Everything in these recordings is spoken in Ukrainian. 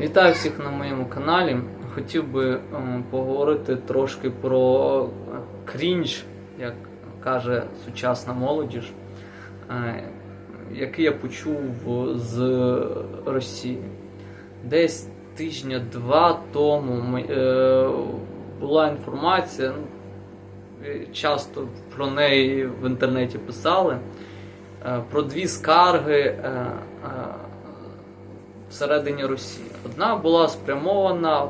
Вітаю всіх на моєму каналі. Хотів би ем, поговорити трошки про крінж, як каже сучасна молодіж, е, який я почув з Росії. Десь тижня-два тому е, була інформація, ну, часто про неї в інтернеті писали, е, про дві скарги. Всередині Росії. Одна була спрямована,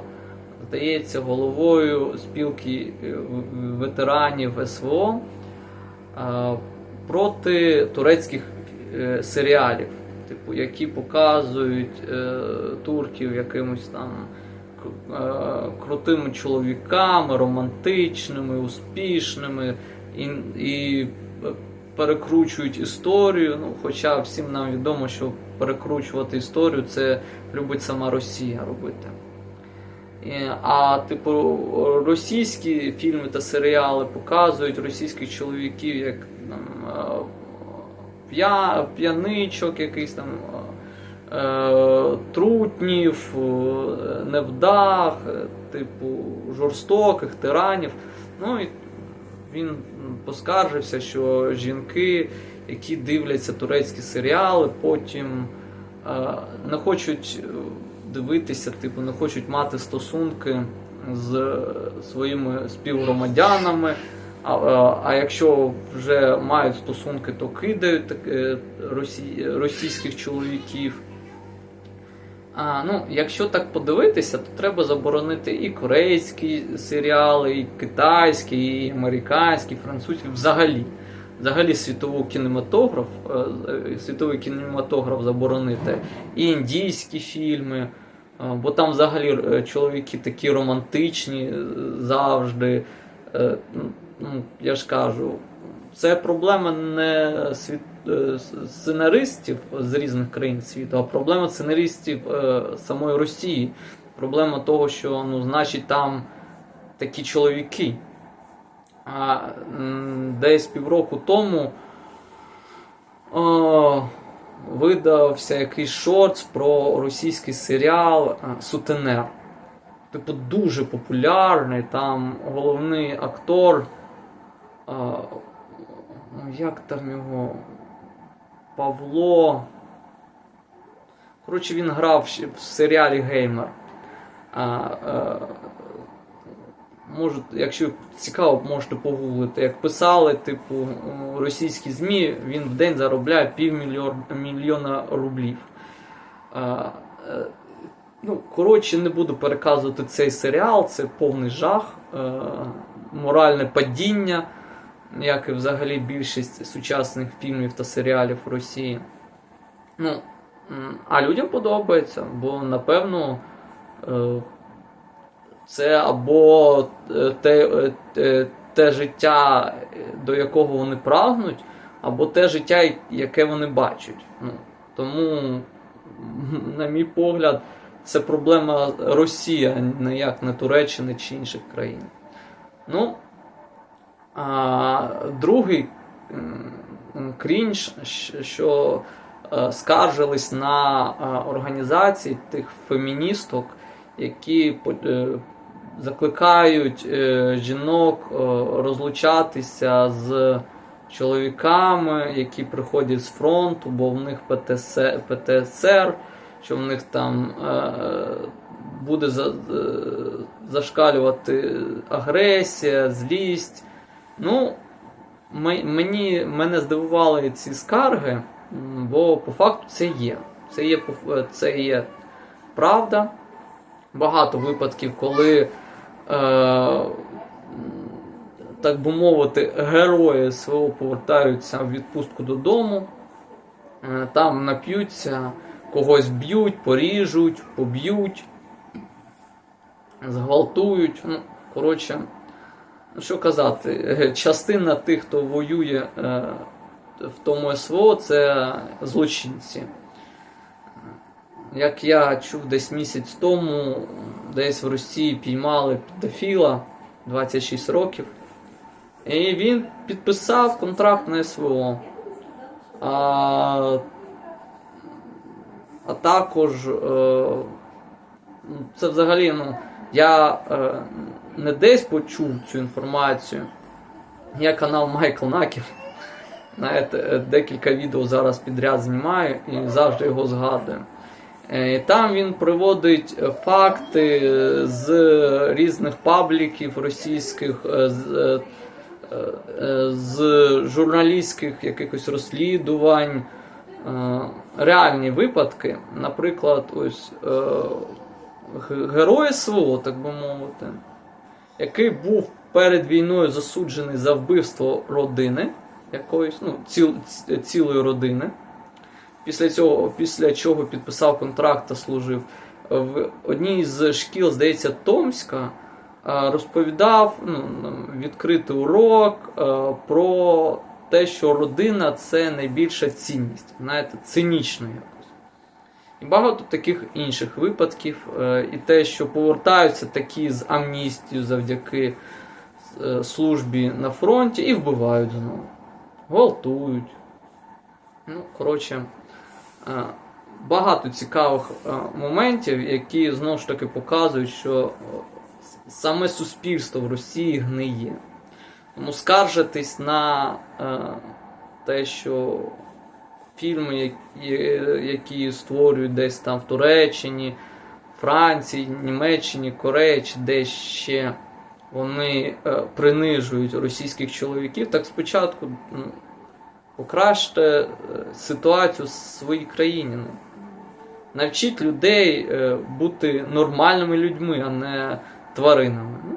здається, головою спілки е, ветеранів СВО е, проти турецьких е, серіалів, типу, які показують турків якимось там крутими чоловіками, романтичними, успішними і, і перекручують історію. Ну, хоча всім нам відомо, що перекручувати історію це любить сама Росія робити. А типу російські фільми та серіали показують російських чоловіків як там, е, п'я, п'яничок, якийсь там е, е, трутнів, е, невдах, е, типу жорстоких тиранів. Ну і він поскаржився, що жінки, які дивляться турецькі серіали, потім е, не хочуть е, дивитися, типу, не хочуть мати стосунки з своїми співгромадянами. А, е, а якщо вже мають стосунки, то кидають так, росі, російських чоловіків. А, ну, якщо так подивитися, то треба заборонити і корейські серіали, і китайські, і американські, і французькі, взагалі. Взагалі світовий кінематограф, е, е, світовий кінематограф заборонити, і індійські фільми, е, бо там взагалі чоловіки такі романтичні завжди. Е, Ну, я ж кажу, це проблема не світ, е, сценаристів з різних країн світу, а проблема сценаристів е, самої Росії. Проблема того, що ну, значить там такі чоловіки. А десь півроку тому о, видався якийсь шортс про російський серіал е, Сутенер. Типу, дуже популярний. Там головний актор. Ну, як там його? Павло. Коротше, він грав в серіалі Геймер. А, а, може, якщо цікаво, можете погуглити. Як писали, типу, російські ЗМІ, він в день заробляє півмільйона рублів. А, е, Ну, коротше, не буду переказувати цей серіал, це повний жах, е, моральне падіння, як і взагалі більшість сучасних фільмів та серіалів в Росії. Ну, а людям подобається, бо напевно е, це або е, те, е, те, те життя, до якого вони прагнуть, або те життя, яке вони бачать. Ну, тому, на мій погляд, це проблема Росії, а ніяк не Туреччини чи інших країн. Ну, а, другий крінж, що е, скаржились на е, організації тих феміністок, які е, закликають жінок розлучатися з чоловіками, які приходять з фронту, бо в них ПТС, ПТСР, що в них там буде за, зашкалювати агресія, злість. Ну, мені, мене здивували ці скарги, бо по факту це є. Це є, е, це є правда. Багато випадків, коли, е, так би мовити, герої СВО повертаються в відпустку додому, е, там нап'ються, когось б'ють, поріжуть, поб'ють, зґвалтують. Ну, коротше, що казати, е, частина тих, хто воює е, в тому СВО, це злочинці. Як я чув десь місяць тому, десь в Росії піймали педофіла 26 років. І він підписав контракт на СВО. А, а також е, ну, це взагалі, ну, я не десь почув цю інформацію. Є канал Майкл Наків. Знаєте, декілька відео зараз підряд знімаю і завжди його згадую. Е, там він приводить факти е, з різних пабліків російських, е, з, з журналістських якихось розслідувань. Реальні випадки, наприклад, ось е, г- герой СВО, так би мовити, який був перед війною засуджений за вбивство родини, якоїсь, ну, ціл, цілої родини. Після цього, після чого підписав контракт та служив в одній з шкіл, здається, Томська, е, розповідав ну, відкритий урок е, про те, що родина це найбільша цінність, знаєте, цинічно. І багато таких інших випадків, е, і те, що повертаються такі з амністією завдяки е, службі на фронті і вбивають знову, гвалтують. Ну, коротше, е, багато цікавих моментів, які знову ж таки показують, що саме суспільство в Росії гниє. Тому скаржитись на те, що фільми, які, створюють десь там в Туреччині, Франції, Німеччині, Кореї чи десь ще вони е, принижують російських чоловіків, так спочатку ну, покращте е, ситуацію в своїй країні. Ну. Навчіть людей е, бути нормальними людьми, а не тваринами. Ну,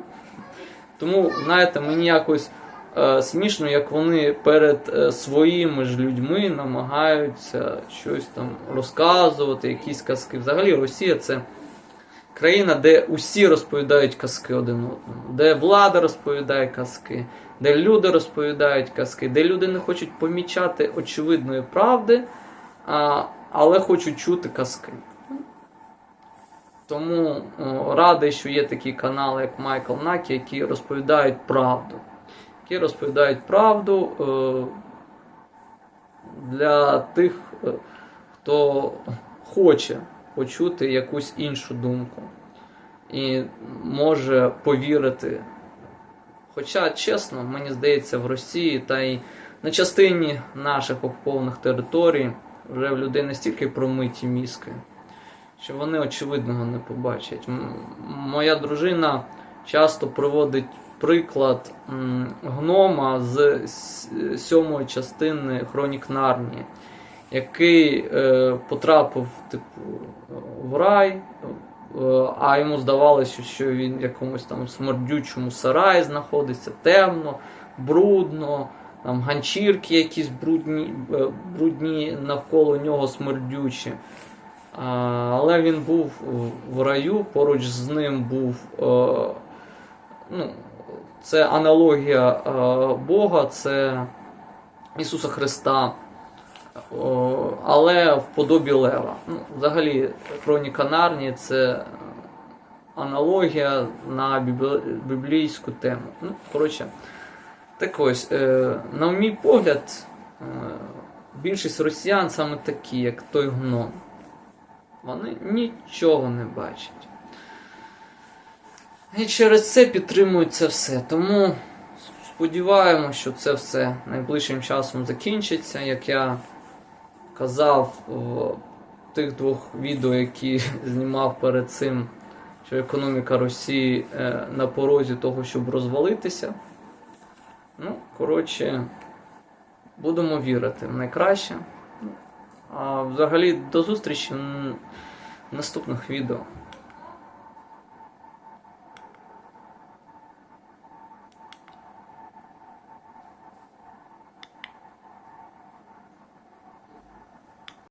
тому, знаєте, мені якось смішно, як вони перед е, своїми ж людьми намагаються щось там розказувати, якісь казки. Взагалі, Росія це країна, де усі розповідають казки один одному, де влада розповідає казки, де люди розповідають казки, де люди не хочуть помічати очевидної правди, але хочуть чути казки. Тому радий, що є такі канали, як Майкл Накі, які розповідають правду. Які розповідають правду е, для тих, е, хто хоче почути якусь іншу думку і може повірити. Хоча, чесно, мені здається, в Росії та й на частині наших окупованих територій вже в людей настільки промиті мізки що вони очевидного не побачать. Моя дружина часто приводить приклад гнома з сьомої частини Хронік Нарнії, який е, потрапив типу, в рай, е, а йому здавалося, що він в якомусь там смердючому сараї знаходиться темно, брудно. Там ганчірки якісь брудні, е, брудні навколо нього смердючі. А, Але він був в раю, поруч з ним був. е, Ну, це аналогія е, Бога, це Ісуса Христа, О, але в подобі Лева. Ну, взагалі, хроніка Нарнії це аналогія на біблійську тему. Ну, коротше, так ось, е, на мій погляд, е, більшість росіян саме такі, як той гном. Вони нічого не бачать. І через це підтримують це все. Тому сподіваємося, що це все найближчим часом закінчиться. Як я казав в тих двох відео, які знімав перед цим, що економіка Росії е, на порозі того, щоб розвалитися. Ну, коротше, будемо вірити в найкраще. А взагалі до зустрічі в наступних відео.